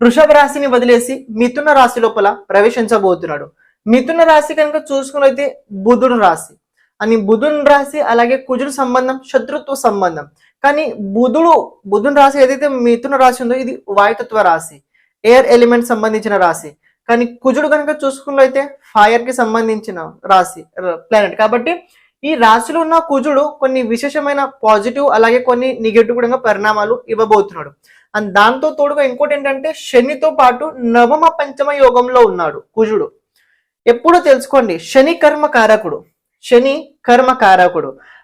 వృషభ రాశిని వదిలేసి మిథున రాశి లోపల ప్రవేశించబోతున్నాడు. మిథున రాశి కనుక చూసుకున్నైతే బుధుడు రాశి. అని బుధుని రాశి అలాగే కుజుడు సంబంధం శత్రుత్వ సంబంధం. కానీ బుధుడు బుధుని రాశి ఏదైతే మిథున రాశి ఉందో ఇది వాయుతత్వ రాశి ఎయిర్ ఎలిమెంట్ సంబంధించిన రాశి. కానీ కుజుడు కనుక చూసుకున్నైతే ఫైర్కి సంబంధించిన రాశి ప్లానెట్ కాబట్టి ఈ రాశిలో ఉన్న కుజుడు కొన్ని విశేషమైన పాజిటివ్ అలాగే కొన్ని నెగిటివ్ కూడా పరిణామాలు ఇవ్వబోతున్నాడు. అండ్ దాంతో తోడుగా ఇంకోటి ఏంటంటే శనితో పాటు నవమ పంచమ యోగంలో ఉన్నాడు కుజుడు. ఎప్పుడూ తెలుసుకోండి శని కర్మ కారకుడు శని కర్మ కారకుడు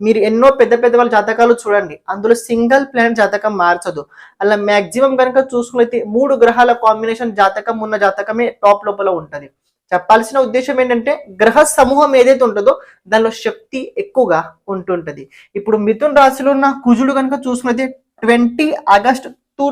మీరు ఎన్నో పెద్ద పెద్ద వాళ్ళ జాతకాలు చూడండి. అందులో సింగిల్ ప్లానెట్ జాతకం మార్చదు. అలా మాక్సిమం కనుక చూసుకున్నైతే మూడు గ్రహాల కాంబినేషన్ జాతకం ఉన్న జాతకమే టాప్ లోపల ఉంటుంది. చెప్పాల్సిన ఉద్దేశం ఏంటంటే గ్రహ సమూహం ఏదైతే ఉంటుందో దానిలో శక్తి ఎక్కువగా ఉంటుంటది. ఇప్పుడు మిథున్ రాశిలో ఉన్న కుజుడు కనుక చూసుకున్నైతే twenty August two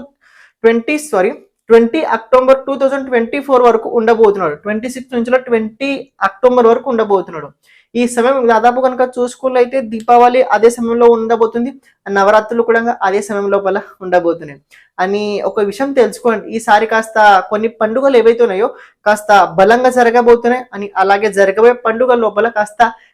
twenty sorry twenty October two thousand twenty four వరకు ఉండబోతున్నాడు. ట్వంటీ సిక్స్ నుంచి ట్వంటీ అక్టోబర్ వరకు ఉండబోతున్నాడు. ఈ సమయం దాదాపు కనుక చూసుకున్నట్లయితే దీపావళి అదే సమయంలో ఉండబోతుంది. నవరాత్రులు కూడా అదే సమయం లోపల ఉండబోతున్నాయి. అని ఒక విషయం తెలుసుకోండి. ఈసారి కాస్త కొన్ని పండుగలు ఏవైతే ఉన్నాయో కాస్త బలంగా జరగబోతున్నాయి. అని అలాగే జరగబోయే పండుగ లోపల కాస్త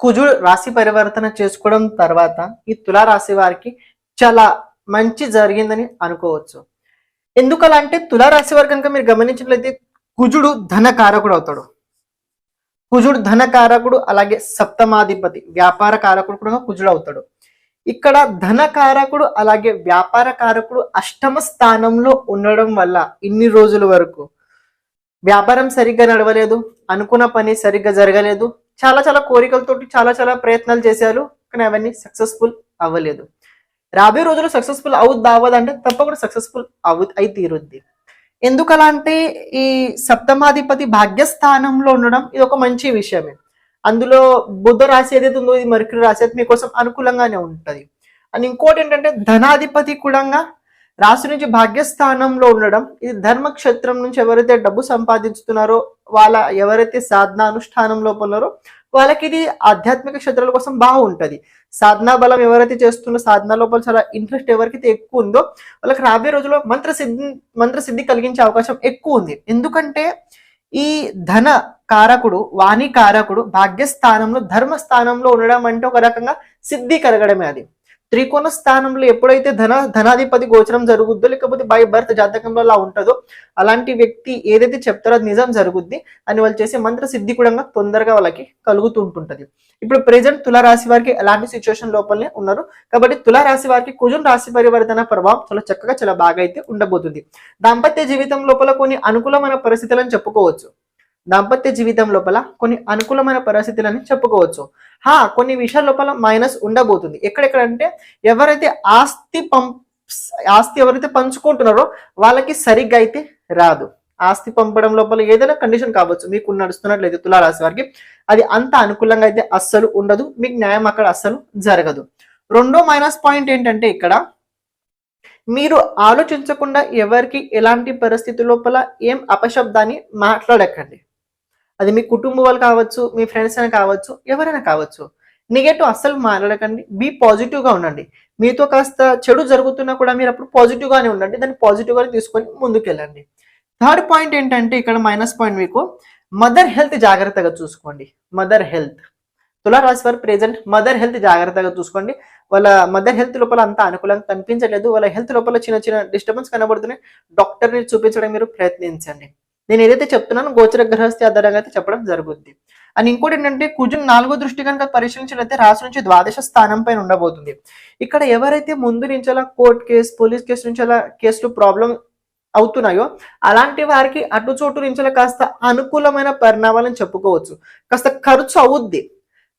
కుజుడు రాశి పరివర్తన చేసుకోవడం తర్వాత ఈ తులారాశి వారికి చాలా మంచి జరిగిందని అనుకోవచ్చు. ఎందుకలా అంటే తులారాశి వారు కనుక మీరు గమనించినట్లయితే కుజుడు ధన కారకుడు అవుతాడు. కుజుడు ధన కారకుడు అలాగే సప్తమాధిపతి వ్యాపార కారకుడు కూడా కుజుడు అవుతాడు. ఇక్కడ ధన కారకుడు అలాగే వ్యాపార కారకుడు అష్టమ స్థానంలో ఉండడం వల్ల ఇన్ని రోజుల వరకు వ్యాపారం సరిగ్గా నడవలేదు అనుకున్న పని సరిగ్గా జరగలేదు చాలా చాలా కోరికలతోటి చాలా చాలా ప్రయత్నాలు చేశారు కానీ అవన్నీ సక్సెస్ఫుల్ అవ్వలేదు. రాబోయే రోజులు సక్సెస్ఫుల్ అవుద్ది అవ్వదంటే తప్పకుండా సక్సెస్ఫుల్ అవు అయి తీరుద్ది. ఎందుకలా అంటే ఈ సప్తమాధిపతి భాగ్యస్థానంలో ఉండడం ఇది ఒక మంచి విషయమే. అందులో బుధ రాశి ఏదైతే ఉందో ఇది మరికరి రాశి అది మీకోసం అనుకూలంగానే ఉంటది. అండ్ ఇంకోటి ఏంటంటే ధనాధిపతి కూడా రాశి నుంచి భాగ్యస్థానంలో ఉండడం ఇది ధర్మక్షేత్రం నుంచి ఎవరైతే డబ్బు సంపాదించుతున్నారో వాళ్ళ ఎవరైతే సాధనానుష్ఠానంలో ఉన్నారో వాళ్ళకి ఇది ఆధ్యాత్మిక క్షేత్రాల కోసం బాగుంటుంది. సాధనా బలం ఎవరైతే చేస్తున్న సాధన లోపల చాలా ఇంట్రెస్ట్ ఎవరికైతే ఎక్కువ ఉందో వాళ్ళకి రాబోయే రోజుల్లో మంత్ర మంత్రసిద్ధి మంత్ర సిద్ధి కలిగించే అవకాశం ఎక్కువ ఉంది. ఎందుకంటే ఈ ధన కారకుడు వాణి కారకుడు భాగ్యస్థానంలో ధర్మస్థానంలో ఉండడం అంటే ఒక రకంగా సిద్ధి కలగడమే అది. త్రికోణ స్థానంలో ఎప్పుడైతే ధన ధనాధిపతి గోచరం జరుగుద్దో లేకపోతే బై బర్త్ జాతకంలో అలా ఉంటుందో అలాంటి వ్యక్తి ఏదైతే చెప్తారో అది నిజం జరుగుద్ది. అని వాళ్ళు చేసే మంత్ర సిద్ధి కూడా తొందరగా వాళ్ళకి కలుగుతుంటుంటది. ఇప్పుడు ప్రెసెంట్ తులారాశి వారికి ఎలాంటి సిచ్యువేషన్ లోపలనే ఉన్నారు. కాబట్టి తులారాశి వారికి కుజున్ రాశి పరివర్తన ప్రభావం చాలా చక్కగా చాలా బాగా అయితే ఉండబోతుంది. దాంపత్య జీవితం లోపల కొన్ని అనుకూలమైన పరిస్థితులను చెప్పుకోవచ్చు. దాంపత్య జీవితం లోపల కొన్ని అనుకూలమైన పరిస్థితులని చెప్పుకోవచ్చు. హా కొన్ని విషయాల లోపల మైనస్ ఉండబోతుంది. ఎక్కడెక్కడంటే ఎవరైతే ఆస్తి పం ఆస్తి ఎవరైతే పంచుకుంటున్నారో వాళ్ళకి సరిగ్గా అయితే రాదు. ఆస్తి పంపడం లోపల ఏదైనా కండిషన్ కావచ్చు. మీకు నడుస్తున్నట్లయితే తులారాశి వారికి అది అంత అనుకూలంగా అయితే అస్సలు ఉండదు. మీకు న్యాయం అక్కడ అస్సలు జరగదు. రెండో మైనస్ పాయింట్ ఏంటంటే ఇక్కడ మీరు ఆలోచించకుండా ఎవరికి ఎలాంటి పరిస్థితి లోపల ఏం అపశబ్దాన్ని మాట్లాడకండి. అది మీ కుటుంబం వాళ్ళు కావచ్చు మీ ఫ్రెండ్స్ అయినా కావచ్చు ఎవరైనా కావచ్చు. నెగటివ్ అస్సలు మాట్లాడకండి. బీ పాజిటివ్గా ఉండండి. మీతో కాస్త చెడు జరుగుతున్నా కూడా మీరు అప్పుడు పాజిటివ్గానే ఉండండి. దాన్ని పాజిటివ్గానే తీసుకొని ముందుకెళ్ళండి. థర్డ్ పాయింట్ ఏంటంటే ఇక్కడ మైనస్ పాయింట్ మీకు మదర్ హెల్త్ జాగ్రత్తగా చూసుకోండి. మదర్ హెల్త్ తులారాశి వారు ప్రెజెంట్ మదర్ హెల్త్ జాగ్రత్తగా చూసుకోండి. వాళ్ళ మదర్ హెల్త్ లోపల అంత అనుకూలంగా కనిపించట్లేదు. వాళ్ళ హెల్త్ లోపల చిన్న చిన్న డిస్టర్బెన్స్ కనబడుతున్నాయి. డాక్టర్ని చూపించడం మీరు ప్రయత్నించండి. నేను ఏదైతే చెప్తున్నానో గోచర గ్రహస్థి ఆధారంగా అయితే చెప్పడం జరుగుద్ది. అండ్ ఇంకోటి ఏంటంటే కుజున్ నాలుగో దృష్టి కనుక పరిశీలించినట్లయితే రాశి నుంచి ద్వాదశ స్థానం పైన ఉండబోతుంది. ఇక్కడ ఎవరైతే ముందు నుంచి అలా కోర్ట్ కేసు పోలీస్ కేసు నుంచి అలా కేసులు ప్రాబ్లం అవుతున్నాయో అలాంటి వారికి అటు చోటు నుంచి కాస్త అనుకూలమైన పరిణామాలను చెప్పుకోవచ్చు. కాస్త ఖర్చు అవుద్ది.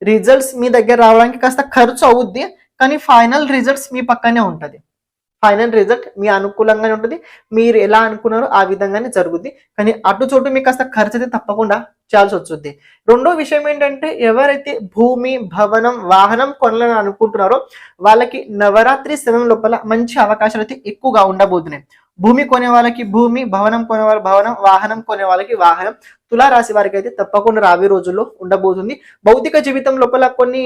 రిజల్ట్స్ మీ దగ్గర రావడానికి కాస్త ఖర్చు అవుద్ది. కానీ ఫైనల్ రిజల్ట్స్ మీ పక్కనే ఉంటుంది. ఫైనల్ రిజల్ట్ మీ అనుకూలంగానే ఉంటుంది. మీరు ఎలా అనుకున్నారో ఆ విధంగానే జరుగుద్ది. కానీ అటు చోటు మీకు కాస్త ఖర్చు అయితే తప్పకుండా చేయాల్సి వచ్చుద్ది రెండో విషయం ఏంటంటే ఎవరైతే భూమి భవనం వాహనం కొనాలని అనుకుంటున్నారో వాళ్ళకి నవరాత్రి సమయం లోపల మంచి అవకాశాలు అయితే ఎక్కువగా ఉండబోతున్నాయి. భూమి కొనే వాళ్ళకి భూమి భవనం కొనే వాళ్ళ భవనం వాహనం కొనే వాళ్ళకి వాహనం తులారాశి వారికి అయితే తప్పకుండా రాబోయే రోజుల్లో ఉండబోతుంది. భౌతిక జీవితం లోపల కొన్ని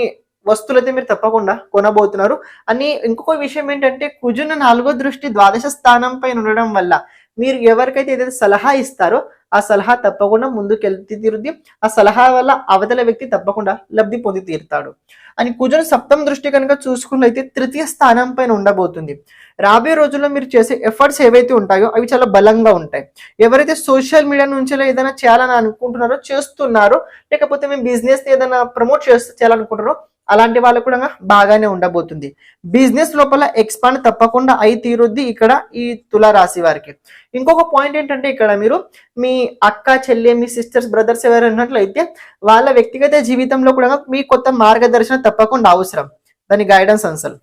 వస్తువులు అయితే మీరు తప్పకుండా కొనబోతున్నారు. అని ఇంకొక విషయం ఏంటంటే కుజున నాలుగో దృష్టి ద్వాదశ స్థానం పైన ఉండడం వల్ల మీరు ఎవరికైతే ఏదైతే సలహా ఇస్తారో ఆ సలహా తప్పకుండా ముందుకు వెళ్తి తీరుద్ది. ఆ సలహా వల్ల అవతల వ్యక్తి తప్పకుండా లబ్ధి పొంది తీరుతాడు. అని కుజును సప్తం దృష్టి కనుక చూసుకున్నైతే తృతీయ స్థానం పైన ఉండబోతుంది. రాబోయే రోజుల్లో మీరు చేసే ఎఫర్ట్స్ ఏవైతే ఉంటాయో అవి చాలా బలంగా ఉంటాయి. ఎవరైతే సోషల్ మీడియా నుంచి ఏదైనా చేయాలని అనుకుంటున్నారో చేస్తున్నారో లేకపోతే మేము బిజినెస్ ఏదైనా ప్రమోట్ చేస్తూ చేయాలనుకుంటున్నారో అలాంటి వాళ్ళు కూడా బాగానే ఉండబోతుంది. బిజినెస్ లోపల ఎక్స్పాండ్ తప్పకుండా అయి తీరుద్ది ఇక్కడ ఈ తులారాశి వారికి. ఇంకొక పాయింట్ ఏంటంటే ఇక్కడ మీరు మీ అక్క చెల్లి మీ సిస్టర్స్ బ్రదర్స్ ఎవరు ఉన్నట్లయితే వాళ్ళ వ్యక్తిగత జీవితంలో కూడా మీ కొత్త మార్గదర్శనం తప్పకుండా అవసరం. దాని గైడెన్స్ అసలు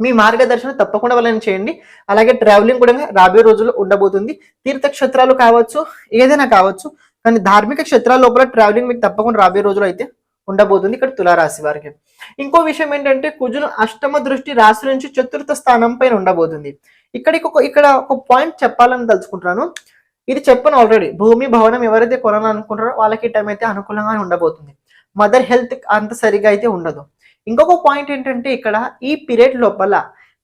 మీ మార్గదర్శనం తప్పకుండా వాళ్ళని చేయండి. అలాగే ట్రావెలింగ్ కూడా రాబోయే రోజుల్లో ఉండబోతుంది. తీర్థక్షేత్రాలు కావచ్చు ఏదైనా కావచ్చు. కానీ ధార్మిక క్షేత్రాల లోపల ట్రావెలింగ్ మీకు తప్పకుండా రాబోయే రోజులు అయితే ఉండబోతుంది ఇక్కడ తులారాశి వారికి. ఇంకో విషయం ఏంటంటే కుజును అష్టమ దృష్టి రాశి నుంచి చతుర్థ స్థానం పైన ఉండబోతుంది. ఇక్కడికి ఒక ఇక్కడ ఒక పాయింట్ చెప్పాలని తలుచుకుంటున్నాను. ఇది చెప్పను ఆల్రెడీ భూమి భవనం ఎవరైతే కొనాలనుకుంటారో వాళ్ళకి టైం అయితే అనుకూలంగా ఉండబోతుంది. మదర్ హెల్త్ అంత సరిగా అయితే ఉండదు. ఇంకొక పాయింట్ ఏంటంటే ఇక్కడ ఈ పీరియడ్ లోపల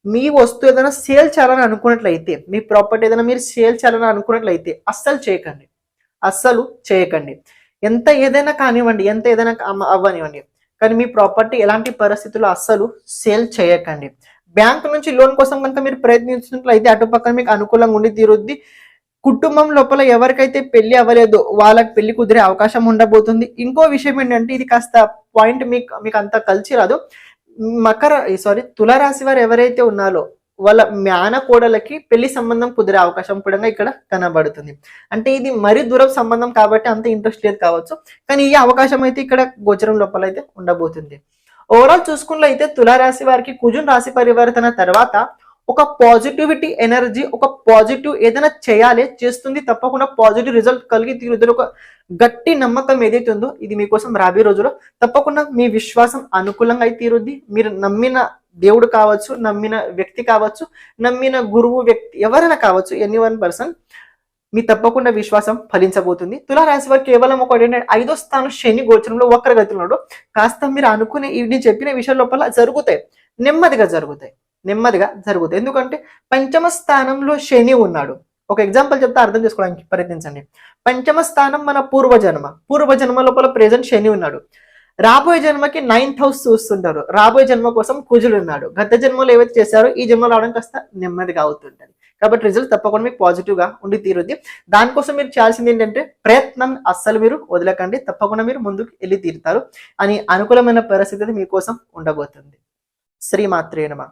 మీ వస్తువు ఏదైనా సేల్ చేయాలని అనుకున్నట్లయితే మీ ప్రాపర్టీ ఏదైనా మీరు సేల్ చేయాలని అనుకున్నట్లయితే అస్సలు చేయకండి. అస్సలు చేయకండి. ఎంత ఏదైనా కానివ్వండి ఎంత ఏదైనా అవ్వనివ్వండి. కానీ మీ ప్రాపర్టీ ఎలాంటి పరిస్థితుల్లో అస్సలు సేల్ చేయకండి. బ్యాంక్ నుంచి లోన్ కోసం కనుక మీరు ప్రయత్నించినట్లయితే అటుపక్కన మీకు అనుకూలంగా ఉండి తీరుద్ది. కుటుంబం లోపల ఎవరికైతే పెళ్ళి అవ్వలేదో వాళ్ళకి పెళ్ళి కుదిరే అవకాశం ఉండబోతుంది. ఇంకో విషయం ఏంటంటే ఇది కాస్త పాయింట్ మీకు మీకు అంత కలిసి రాదు. మకర సారీ తులారాశి వారు ఎవరైతే ఉన్నారో వాళ్ళ మ్యాన కోడలకి పెళ్ళి సంబంధం కుదిరే అవకాశం కూడా ఇక్కడ కనబడుతుంది. అంటే ఇది మరీ దూరం సంబంధం కాబట్టి అంత ఇంట్రెస్ట్ లేదు కావచ్చు. కానీ ఈ అవకాశం అయితే ఇక్కడ గోచరం లోపల అయితే ఉండబోతుంది. ఓవరాల్ చూసుకున్నట్లయితే తులారాశి వారికి కుజున్ రాశి పరివర్తన తర్వాత ఒక పాజిటివిటీ ఎనర్జీ ఒక పాజిటివ్ ఏదైనా చేయాలి చేస్తుంది తప్పకుండా పాజిటివ్ రిజల్ట్ కలిగి తీరుతుంది ఒక గట్టి నమ్మకం ఏదైతే ఉందో ఇది మీకోసం రాబోయే రోజులో తప్పకుండా మీ విశ్వాసం అనుకూలంగా అయితే తీరుద్ది. మీరు నమ్మిన దేవుడు కావచ్చు నమ్మిన వ్యక్తి కావచ్చు నమ్మిన గురువు వ్యక్తి ఎవరైనా కావచ్చు ఎనీ వన్ పర్సన్ మీ తప్పకుండా విశ్వాసం ఫలించబోతుంది. తులారాశి వారు కేవలం ఒకటి ఏంటంటే ఐదో స్థానం శని గోచరంలో వక్రగతి ఉన్నాడు. కాస్త మీరు అనుకునే ఇవి నేను చెప్పిన విషయం లోపల జరుగుతాయి. నెమ్మదిగా జరుగుతాయి. నెమ్మదిగా జరుగుతాయి. ఎందుకంటే పంచమ స్థానంలో శని ఉన్నాడు. ఒక ఎగ్జాంపుల్ చెప్తే అర్థం చేసుకోవడానికి ప్రయత్నించండి. పంచమ స్థానం మన పూర్వజన్మ. పూర్వజన్మ లోపల ప్రెజెంట్ శని ఉన్నాడు. రాబోయే జన్మకి నైన్త్ హౌస్ చూస్తుంటారు. రాబోయే జన్మ కోసం కుజుడు ఉన్నాడు గత జన్మలో ఏవైతే చేశారో ఈ జన్మలో రావడం కాస్త నెమ్మదిగా అవుతుంటది. కాబట్టి రిజల్ట్ తప్పకుండా మీకు పాజిటివ్గా ఉండి తీరుద్ది. దానికోసం మీరు చేయాల్సింది ఏంటంటే ప్రయత్నం అస్సలు మీరు వదలకండి. తప్పకుండా మీరు ముందుకు వెళ్ళి తీరుతారు. అని అనుకూలమైన పరిస్థితి మీకోసం ఉండబోతుంది. శ్రీమాత్రేనమా